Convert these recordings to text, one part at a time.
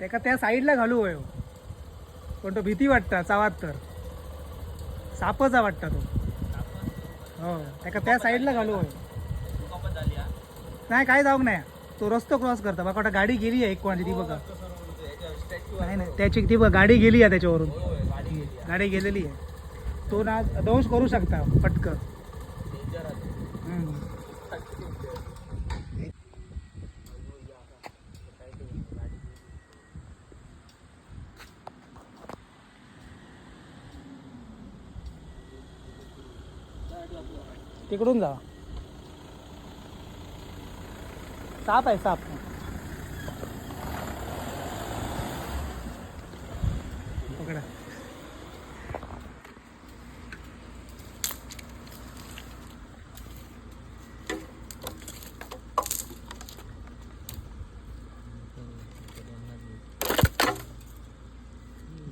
तेका त्या साईडला घालू वयो पण तो भीती वाटता चावात तर. सापचा वाटता तो. हो त्याका त्या साईडला घालू वयो नाही काय जाऊक नाही. तो रस्तो क्रॉस करता. बघा आता गाडी गेली आहे एक कोणाची ती बघा. नाही नाही त्याची ती बघा गाडी गेली आहे त्याच्यावरून. गाडी गेलेली आहे. तो ना दंश करू शकता पटकन. तिकडून जा साप आहे साप पकडा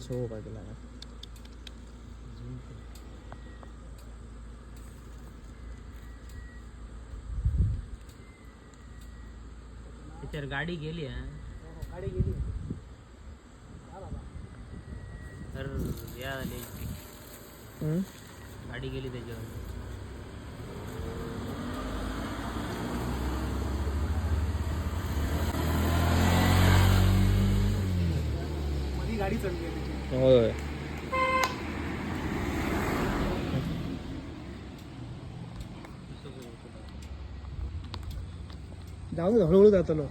झोप आहे तुला त्याच्यावर गाडी गेली हा गाडी गेली तर या आली. गाडी गेली त्याच्यावर. गाडी चढली आहे त्याची. होय. जाऊ दे हळूहळू जातलो